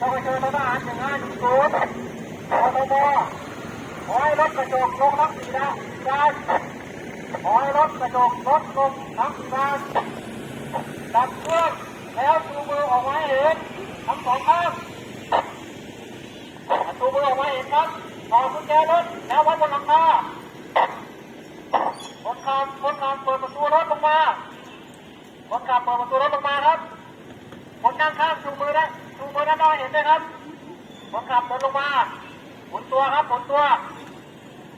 ต้องไปเจอทหารหนึ่งห้าหนึ่งศูนย์ปทบขอให้รถกระจกลงทั้งสี่ด้านด้านขอให้รถกระจกลดลงทั้งสี่ด้านดับเครื่องแล้วชูมือออกมาเห็นทั้งสองข้างชูมือออกมาเห็นครับต่อกุญแจรถแล้ววัดบนหลังคาคนขับคนขับเปิดประตูรถลงมาคนขับเปิดประตูรถลงมาครับคนนั่งข้างชูมือได้ ชูมือด้านนอกเห็นไหมครับคนขับเดินลงมาหมุนตัวครับหมุนตัว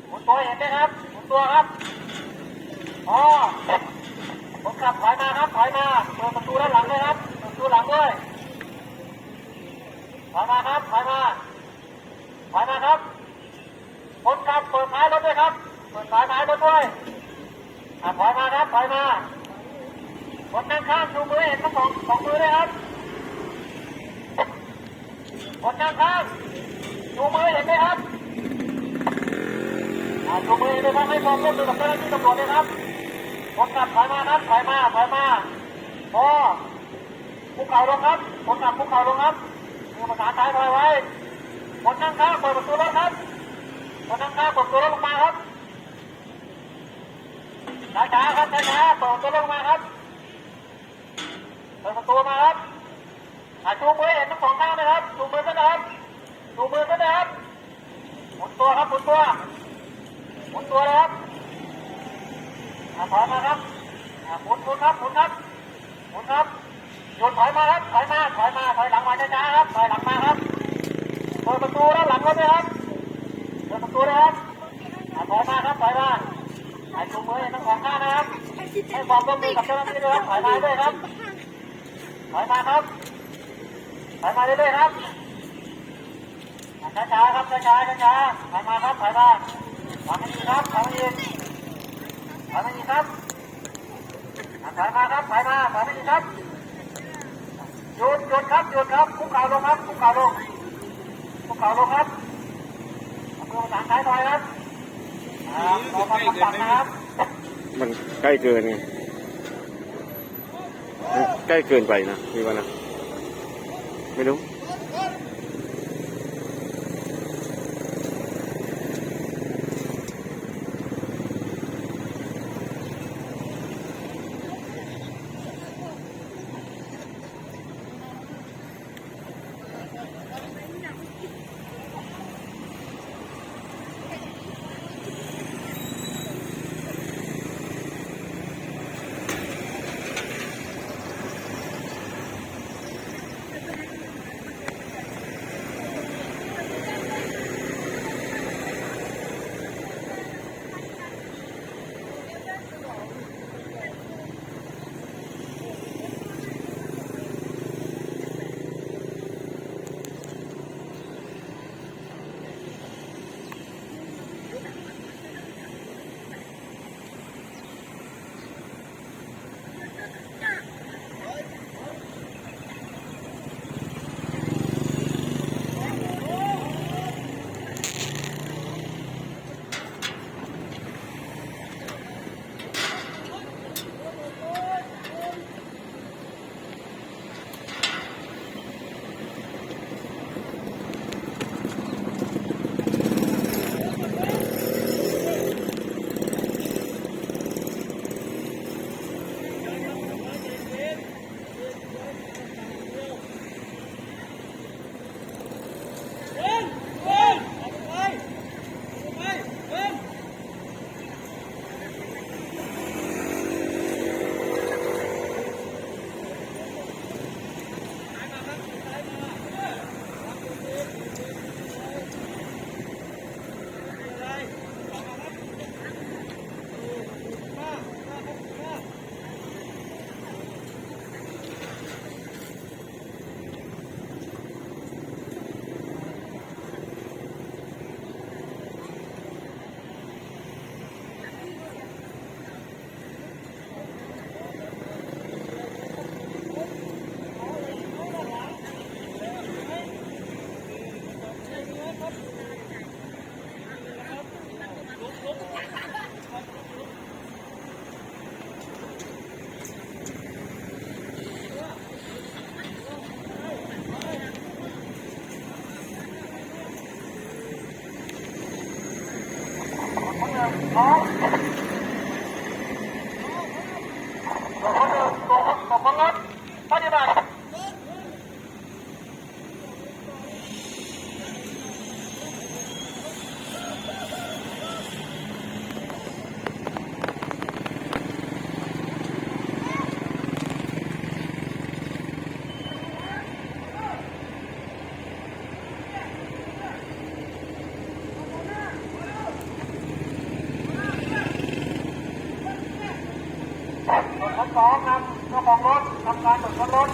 หมุนตัวเห็นไหมครับหมุนตัวครับอ๋อคนขับถอยมาครับถอยมาเปิดประตูด้านหลังเลยครับประตูหลังด้วยถอยมาครับถอยมาถอยมาครับคนขับเปิดท้ายรถด้วยครับเปิดท้ายท้ายรถด้วยถอยมาครับถอยมาคนนั่งข้างชูมือเห็นทั้งสองสองมือเลยครับ คนนั่งข้างชูมือเห็นไหมครับอ่าชูมือเห็นไหมครับให้ความร่วมมือกับเจ้าหน้าที่ตำรวจเลยครับคนขับถอยมาครับถอยมาถอยมาพอภูเขาลงครับคนขับภูเขาลงครับมือภาษาท้ายถอยไว้คนนั่งข้างเปิดประตูรถครับคนนั่งข้างเปิดประตูรถลงมาครับช้าๆครับช้าๆเปิดประตูรถลงมาครับ เปิดประตูมาครับอะชูมือเห็นทั้งสองข้างนะครับชูมือก็นะครับชูมือก็นะครับหมุน ตัวครับหมุนตัวหมุนตัวเลยครับถอยมาครับหมุนหมุนครับหมุนครับหมุนครับหยุดถอยมาครับถอยมาถอยมาถอยหลังมาช้าๆครับถอยหลังมาครับเปิดประตูด้านหลังรถด้วยครับเปิดประตูเลยครับถอยมาครับถอยมาอะชูมือเห็นทั้งสองข้างนะครับให้ความร่วมมือกับเจ้าหน้าที่ด้วยครับถอยมาด้วยครับถอยมาครับถอยมาเรื่อยๆครับ ช้าๆครับช้าๆช้าๆถอยมาครับถอยมาถอยมาอีกครับถอยมาอีกถอยมาอีกครับถอยมาครับถอยมาถอยมาอีกครับหยุดหยุดครับหยุดครับคุกเข่าลงครับคุกเข่าลงคุกเข่าลงครับเอามือประสานท้ายถอยครับครับขอความกำลังนะครับมันใกล้เกินไงใกล้เกินไปนะพี่ว่านะไม่รู้ At ของรถทำการตรวจค้นรถ